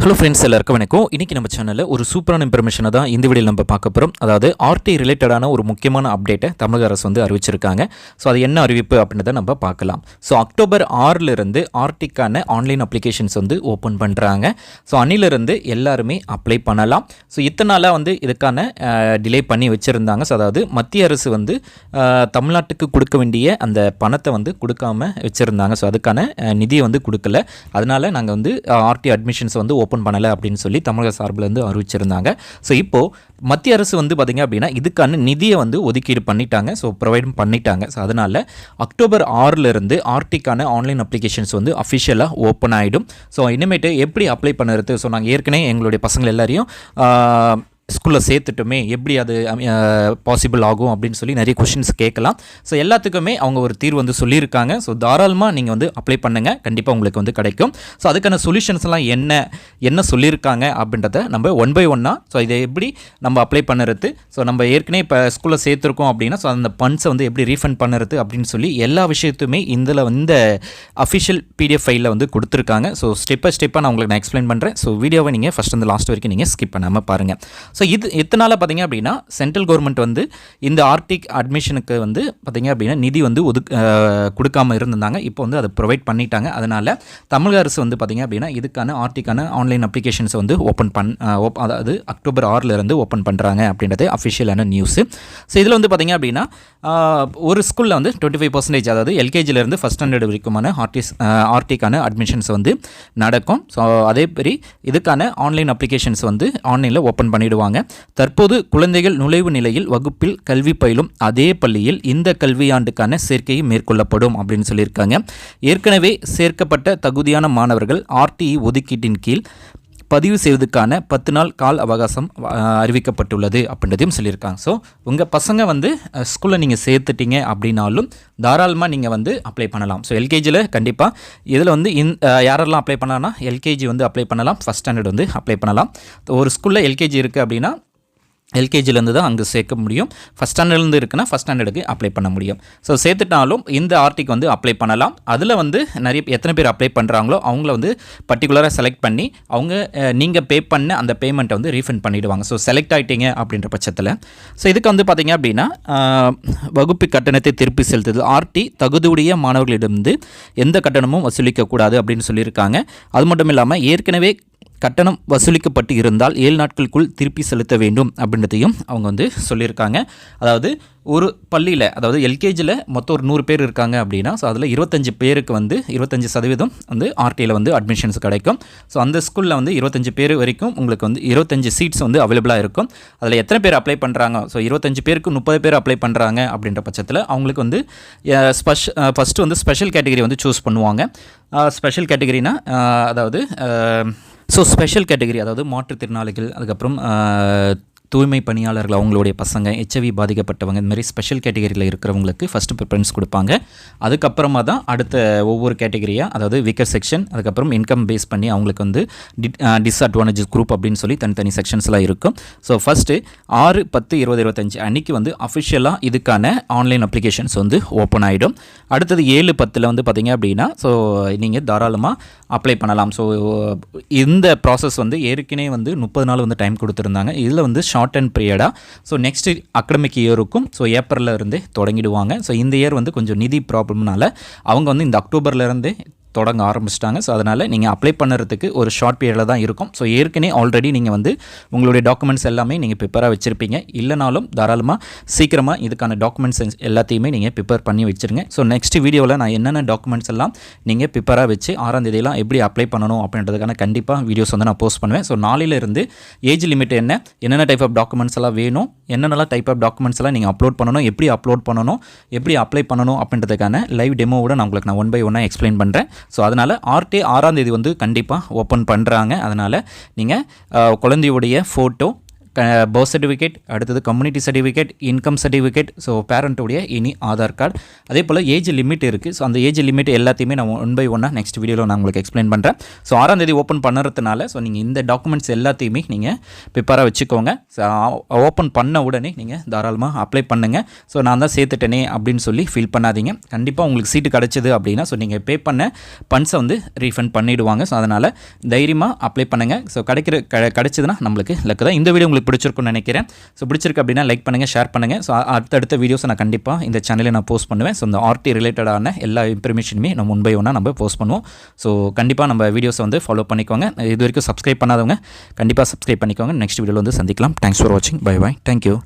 Hello friends எல்லாருக்கும் வணக்கம். இன்றைக்கி நம்ம சேனலில் ஒரு சூப்பரான இன்ஃபர்மேஷனை தான் இந்த வீடியோவில் நம்ம பார்க்க போகிறோம் அதாவது ஆர்டி ரிலேட்டடான ஒரு முக்கியமான அப்டேட்டை தமிழக அரசு வந்து அறிவிச்சிருக்காங்க. ஸோ அது என்ன அறிவிப்பு அப்படின்றத நம்ம பார்க்கலாம். ஸோ அக்டோபர் ஆறிலிருந்து ஆர்டிக்கான ஆன்லைன் அப்ளிகேஷன்ஸ் வந்து ஓப்பன் பண்ணுறாங்க ஸோ அன்னிலிருந்து எல்லாருமே அப்ளை பண்ணலாம். ஸோ இத்தனை நாளாக வந்து இதுக்கான டிலே பண்ணி வச்சுருந்தாங்க. ஸோ அதாவது மத்திய அரசு வந்து தமிழ்நாட்டுக்கு கொடுக்க வேண்டிய அந்த பணத்தை வந்து கொடுக்காம வச்சுருந்தாங்க. ஸோ அதுக்கான நிதியை வந்து கொடுக்கல. அதனால் நாங்கள் வந்து ஆர்டி அட்மிஷன்ஸ் வந்து ஓப்பன் பண்ணலை அப்படின்னு சொல்லி தமிழக சார்பில் வந்து அறிவிச்சிருந்தாங்க. ஸோ இப்போது மத்திய அரசு வந்து பார்த்திங்க அப்படின்னா இதுக்கான நிதியை வந்து ஒதுக்கீடு பண்ணிட்டாங்க. ஸோ ப்ரொவைடும் பண்ணிட்டாங்க. ஸோ அதனால் அக்டோபர் ஆறிலிருந்து ஆர்டிக்கான ஆன்லைன் அப்ளிகேஷன்ஸ் வந்து அஃபிஷியலாக ஓப்பன் ஆகிடும் ஸோ இனிமேட்டு எப்படி அப்ளை பண்ணுறது ஸோ நாங்கள் ஏற்கனவே எங்களுடைய பசங்கள் எல்லாரையும் ஸ்கூலில் சேர்த்துட்டுமே எப்படி அது பாசிபிள் ஆகும் அப்படின்னு சொல்லி நிறைய கொஷின்ஸ் கேட்கலாம். ஸோ எல்லாத்துக்குமே அவங்க ஒரு தீர்வு வந்து சொல்லியிருக்காங்க. ஸோ தாராளமாக நீங்கள் வந்து அப்ளை பண்ணுங்கள் கண்டிப்பாக உங்களுக்கு வந்து கிடைக்கும். ஸோ அதுக்கான சொல்யூஷன்ஸ்லாம் என்ன என்ன சொல்லியிருக்காங்க அப்படின்றத நம்ம ஒன் பை ஒன்னாக ஸோ இதை எப்படி நம்ம அப்ளை பண்ணுறது? ஸோ நம்ம ஏற்கனவே இப்போ ஸ்கூலில் சேர்த்துருக்கோம் அப்படின்னா ஸோ அந்த ஃபண்ட்ஸை வந்து எப்படி ரீஃபண்ட் பண்ணுறது அப்படின்னு சொல்லி எல்லா விஷயத்துமே இதில் இந்த அஃபிஷியல் பிடிஎஃப் ஃபைலில் வந்து கொடுத்துருக்காங்க. ஸோ ஸ்டெப் பை ஸ்டெப்பாக நான் உங்களுக்கு நான் எக்ஸ்பிளைன் பண்ணுறேன் ஸோ வீடியோவை நீங்கள் ஃபஸ்ட் வந்து லாஸ்ட் வரைக்கும் நீங்கள் ஸ்கிப் பண்ணாமல் பாருங்கள் ஸோ இது எத்தனால் பார்த்தீங்க அப்படின்னா சென்ட்ரல் கவர்மெண்ட் வந்து இந்த ஆர்டிக் அட்மிஷனுக்கு வந்து பார்த்தீங்க அப்படின்னா நிதி வந்து ஒதுக் கொடுக்காமல் கொடுக்காம இருந்திருந்தாங்க. இப்போ வந்து அதை ப்ரொவைட் பண்ணிட்டாங்க. அதனால் தமிழக அரசு வந்து பார்த்திங்க அப்படின்னா இதுக்கான ஆர்டிக்கான ஆன்லைன் அப்ளிகேஷன்ஸை வந்து ஓப்பன் பண் ஓப் அதாவது அக்டோபர் ஆறிலிருந்து ஓப்பன் பண்ணுறாங்க அப்படின்றது அஃபிஷியலான நியூஸு ஸோ இதில் வந்து பார்த்தீங்க அப்படின்னா ஒரு ஸ்கூலில் வந்து டுவெண்ட்டி ஃபைவ் பர்சன்டேஜ் அதாவது எல்கேஜிலேருந்து ஃபஸ்ட் ஸ்டாண்டர்ட் வரைக்குமான ஆர்டிஸ் ஆர்டிக்கான அட்மிஷன்ஸ் வந்து நடக்கும். ஸோ அதே இதுக்கான ஆன்லைன் அப்ளிகேஷன்ஸ் வந்து ஆன்லைனில் ஓப்பன் பண்ணிடுவாங்க தற்போது குழந்தைகள் நுழைவு நிலையில் வகுப்பில் கல்வி பயிலும் அதே பள்ளியில் இந்த கல்வியாண்டுக்கான சேர்க்கையும் மேற்கொள்ளப்படும் அப்படின்னு சொல்லியிருக்காங்க. ஏற்கனவே சேர்க்கப்பட்ட தகுதியான மாணவர்கள் ஆர்டிஇ ஒதுக்கீட்டின் கீழ் பதிவு செய்வதற்கான பத்து நாள் கால அவகாசம் அறிவிக்கப்பட்டுள்ளது அப்படின்றதையும் சொல்லியிருக்காங்க. ஸோ உங்கள் பசங்க வந்து ஸ்கூலில் நீங்கள் சேர்த்துட்டீங்க அப்படின்னாலும் தாராளமாக நீங்கள் வந்து அப்ளை பண்ணலாம். ஸோ எல்கேஜியில் கண்டிப்பாக இதில் வந்து இந் யாரெல்லாம் அப்ளை பண்ணலாம்னா எல்கேஜி வந்து அப்ளை பண்ணலாம். ஃபஸ்ட் ஸ்டாண்டர்ட் வந்து அப்ளை பண்ணலாம். ஒரு ஸ்கூலில் எல்கேஜி இருக்குது அப்படின்னா எல்கேஜிலேருந்து தான் அங்கே சேர்க்க முடியும். ஃபஸ்ட் ஸ்டாண்டர்ட்லேருந்து இருக்குன்னா ஃபஸ்ட் ஸ்டாண்டர்டுக்கு அப்ளை பண்ண முடியும். ஸோ சேர்த்துட்டாலும் இந்த ஆர்டிக்கு வந்து அப்ளை பண்ணலாம். அதில் வந்து நிறைய எத்தனை பேர் அப்ளை பண்ணுறாங்களோ அவங்கள வந்து பர்டிகுலராக செலக்ட் பண்ணி அவங்க நீங்கள் பே பண்ண அந்த பேமெண்ட்டை வந்து ரீஃபண்ட் பண்ணிவிடுவாங்க ஸோ செலக்ட் ஆகிட்டீங்க அப்படின்ற பட்சத்தில். ஸோ இதுக்கு வந்து பார்த்தீங்க அப்படின்னா வகுப்பு கட்டணத்தை திருப்பி செலுத்துது. ஆர்டி தகுதியுடைய மாணவர்களிடமிருந்து எந்த கட்டணமும் வசூலிக்கக்கூடாது அப்படின்னு சொல்லியிருக்காங்க. அது மட்டும் இல்லாமல் ஏற்கனவே கட்டணம் வசூலிக்கப்பட்டு இருந்தால் ஏழு நாட்களுக்குள் திருப்பி செலுத்த வேண்டும் அப்படின்றதையும் அவங்க வந்து சொல்லியிருக்காங்க. அதாவது ஒரு பள்ளியில் அதாவது எல்கேஜியில் மொத்தம் ஒரு நூறு பேர் இருக்காங்க அப்படின்னா ஸோ அதில் இருபத்தஞ்சு பேருக்கு வந்து இருபத்தஞ்சு சதவீதம் வந்து ஆர்டியில் வந்து அட்மிஷன்ஸ் கிடைக்கும். ஸோ அந்த ஸ்கூலில் வந்து இருபத்தஞ்சு பேர் வரைக்கும் உங்களுக்கு வந்து இருபத்தஞ்சு சீட்ஸ் வந்து அவைலபிளாக இருக்கும். அதில் எத்தனை பேர் அப்ளை பண்ணுறாங்க ஸோ இருபத்தஞ்சு பேருக்கு முப்பது பேர் அப்ளை பண்ணுறாங்க அப்படின்ற பட்சத்தில் அவங்களுக்கு வந்து ஸ்பெஷ் ஃபஸ்ட்டு வந்து ஸ்பெஷல் கேட்டகரி வந்து சூஸ் பண்ணுவாங்க. ஸ்பெஷல் கேட்டகரினா அதாவது ஸோ ஸ்பெஷல் கேட்டகரி அதாவது மாற்றுத்திறனாளிகள் அதுக்கப்புறம் தூய்மை பணியாளர்கள் அவங்களுடைய பசங்க ஹெச்ஐவி பாதிக்கப்பட்டவங்க இந்த மாதிரி ஸ்பெஷல் கேட்டகரியில் இருக்கிறவங்களுக்கு ஃபஸ்ட்டு ப்ரிஃபரன்ஸ் கொடுப்பாங்க. அதுக்கப்புறமா தான் அடுத்த ஒவ்வொரு கேட்டகரியாக அதாவது வீக்கர் செக்ஷன் அதுக்கப்புறம் இன்கம் பேஸ் பண்ணி அவங்களுக்கு வந்து டிஸ்அட்வான்டேஜஸ் குரூப் அப்படின்னு சொல்லி தனித்தனி செக்ஷன்ஸ்லாம் இருக்கும். ஸோ ஃபஸ்ட்டு ஆறு பத்து இருபது இருபத்தஞ்சு அன்னைக்கு வந்து அஃபிஷியலாக இதுக்கான ஆன்லைன் அப்ளிகேஷன்ஸ் வந்து ஓப்பன் ஆகிடும் அடுத்தது ஏழு பத்தில் வந்து பார்த்தீங்க அப்படின்னா ஸோ நீங்கள் தாராளமாக அப்ளை பண்ணலாம். ஸோ இந்த ப்ராசஸ் வந்து ஏற்கனவே வந்து முப்பது நாள் வந்து டைம் கொடுத்துருந்தாங்க. இதில் வந்து ஷார்ட் அண்ட் பீரியடாக ஸோ நெக்ஸ்ட் அகடமிக் இயருக்கும் ஸோ ஏப்ரலில் இருந்தே தொடங்கிடுவாங்க. ஸோ இந்த இயர் வந்து கொஞ்சம் நிதி ப்ராப்ளம்னால அவங்க வந்து இந்த அக்டோபர்லேருந்து தொடங்க ஆரம்பிச்சிட்டாங்க. ஸோ அதனால் நீங்கள் அப்ளை பண்ணுறதுக்கு ஒரு ஷார்ட் பீரியடில் தான் இருக்கும். ஸோ ஏற்கனவே ஆல்ரெடி நீங்கள் வந்து உங்களுடைய டாக்குமெண்ட்ஸ் எல்லாமே நீங்கள் ப்ரிப்பேராக வச்சுருப்பீங்க. இல்லைனாலும் தாராளமாக சீக்கிரமாக இதுக்கான டாக்குமெண்ட்ஸ் எல்லாத்தையுமே நீங்கள் ப்ரிப்பேர் பண்ணி வச்சுருங்க. ஸோ நெக்ஸ்ட் வீடியோவில் நான் என்னென்ன டாக்குமெண்ட்ஸ் எல்லாம் நீங்கள் ப்ரிப்பேராக வச்சு ஆறாம் தேதியெல்லாம் எப்படி அப்ளை பண்ணணும் அப்படின்றதுக்கான கண்டிப்பாக வீடியோஸ் வந்து நான் போஸ்ட் பண்ணுவேன். ஸோ நாளையிலிருந்து ஏஜ் லிமிட் என்ன என்னென்ன டைப் ஆஃப் டாக்குமெண்ட்ஸ் எல்லாம் வேணும் என்னென்னலாம் டைப் ஆஃப் டாக்குமெண்ட்ஸ் எல்லாம் நீங்கள் அப்லோட் பண்ணணும் எப்படி அப்லோட் பண்ணணும் எப்படி அப்ளை பண்ணணும் அப்படின்றதுக்கான லைவ் டெமோவோட நான் உங்களுக்கு நான் ஒன் பை ஒன்னாக எக்ஸ்பிளைன் பண்ணுறேன் ஸோ அதனால் ஆர்டே ஆறாம் தேதி வந்து கண்டிப்பாக ஓப்பன் பண்ணுறாங்க அதனால் நீங்கள் குழந்தையுடைய ஃபோட்டோ பர்த் சர்டிஃபிகேட் அடுத்தது community certificate income certificate so பேரண்ட்டுடைய இனி ஆதார் கார்டு. அதே போல் ஏஜ் லிமிட் இருக்குது ஸோ அந்த ஏஜ் லிமிட் எல்லாத்தையுமே நான் ஒன் பை ஒன்னாக நெக்ஸ்ட் வீடியோவில் நான் உங்களுக்கு எக்ஸ்பிளைன் பண்ணுறேன் ஸோ ஆறாம் தேதி ஓப்பன் பண்ணுறதுனால ஸோ நீங்கள் இந்த டாக்குமெண்ட்ஸ் எல்லாத்தையுமே நீங்கள் ப்ரிப்பேராக வச்சுக்கோங்க. ஸோ ஓப்பன் பண்ண உடனே நீங்கள் தாராளமாக அப்ளை பண்ணுங்கள் ஸோ நான் தான் சேர்த்துட்டேனே அப்படின்னு சொல்லி ஃபீல் பண்ணாதீங்க. கண்டிப்பாக உங்களுக்கு சீட்டு கிடச்சிது அப்படின்னா ஸோ நீங்கள் பே பண்ண பண்ட்ஸை வந்து ரீஃபண்ட் பண்ணிவிடுவாங்க ஸோ அதனால் தைரியமாக அப்ளை பண்ணுங்கள் ஸோ கிடைக்கிற க கிடச்சிதுன்னா நம்மளுக்கு லக்கு தான். இந்த வீடியோ உங்களுக்கு பிடிச்சிருக்குன்னு நினைக்கிறேன். ஸோ பிடிச்சிருக்கு அப்படின்னா லைக் பண்ணுங்கள் ஷேர் பண்ணுங்கள் ஸோ அடுத்தடுத்த வீடியோஸை நான் கண்டிப்பாக இந்த சேனலில் நான் போஸ்ட் பண்ணுவேன். ஸோ இந்த ஆர்டி ரிலேட்டடான எல்லா இன்ஃபர்மேஷனுமே நம்ம முன்பை ஒன்றா நம்ம போஸ்ட் பண்ணுவோம். ஸோ கண்டிப்பாக நம்ம வீடியோஸை வந்து ஃபாலோ பண்ணிக்கோங்க. இது வரைக்கும் சப்ஸ்கிரைப் பண்ணாதவங்க கண்டிப்பாக சப்ஸ்கிரைப் பண்ணிக்கோங்க. நெக்ஸ்ட் வீடியோவில் வந்து சந்திக்கலாம். தேங்க்ஸ் ஃபார் வாட்சிங் பை பை தேங்க்யூ